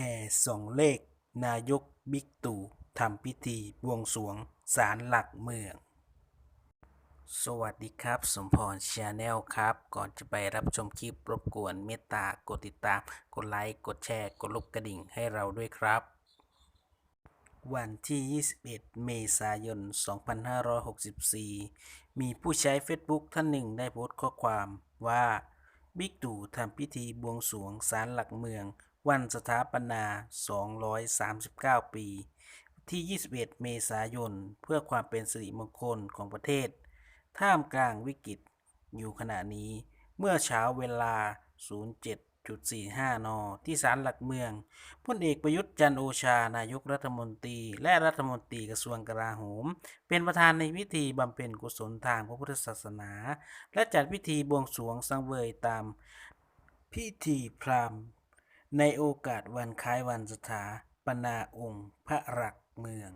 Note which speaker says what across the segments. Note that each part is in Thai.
Speaker 1: ห่ส่งเลข นายกบิ๊กตู่ทำพิธีบวงสรวงศาลหลักเมือง สวัสดีครับ สมพรชาแนลครับ ก่อนจะไปรับชมคลิปรบกวนเมตตากดติดตาม กดไลค์ กดแชร์ กดลูกกระดิ่งให้เราด้วยครับ วันที่ 21 เมษายน 2564 มีผู้ใช้ Facebook ท่านหนึ่งได้โพสต์ข้อความว่าบิ๊กตู่ทำพิธีบวงสรวงศาลหลักเมือง วันสถาปนา 239 ปี ที่ 21 เมษายน เพื่อความเป็นสิริมงคลของประเทศ ท่ามกลางวิกฤตอยู่ขณะนี้ เมื่อเช้าเวลา 07.45 น ที่ศาลหลักเมือง พลเอกประยุทธ์จันโอชา นายกรัฐมนตรี และรัฐมนตรีกระทรวงกลาโหม เป็นประธานในพิธีบำเพ็ญกุศลทางพระพุทธศาสนา และจัดพิธีบวงสรวงสังเวยตามพิธีพราหมณ์ ในโอกาสวันคล้ายวันสถาปนาองค์พระหลักเมือง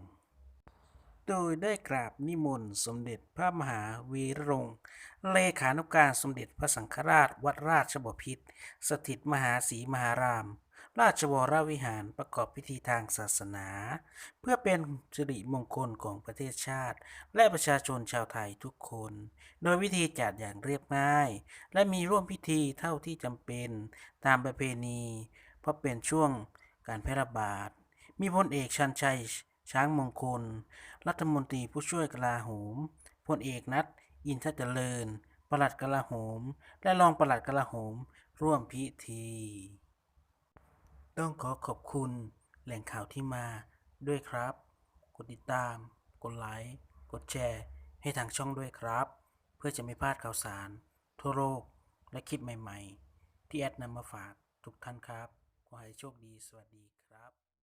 Speaker 1: โดยได้กราบนิมนต์สมเด็จพระมหาวีรรงค์เลขานุการสมเด็จพระสังฆราชวัดราชบพิตรสถิตมหาศรีมหาราม ราชวรวิหารประกอบพิธีทางศาสนา เพื่อเป็นสิริมงคลของประเทศชาติ และประชาชนชาวไทยทุกคน โดยวิธีจัดอย่างเรียบง่าย และมีร่วมพิธีเท่าที่จำเป็นตามประเพณี เพราะเป็นช่วงการแพร่ระบาด มีพลเอกชันชัยช้างมงคล รัฐมนตรีผู้ช่วยกลาโหมพลเอกนัทอินทเจริญปลัดกลาโหม และรองปลัดกลาโหม ร่วมพิธี ต้องขอขอบคุณแหล่งข่าวที่มาด้วยครับ กดติดตาม กดไลค์ กดแชร์ ให้ทางช่องด้วยครับ เพื่อจะไม่พลาดข่าวสาร ทั่วโลกและคลิปใหม่ ๆ ที่แอดนำมาฝากทุกท่านครับ ขอให้โชคดี สวัสดีครับ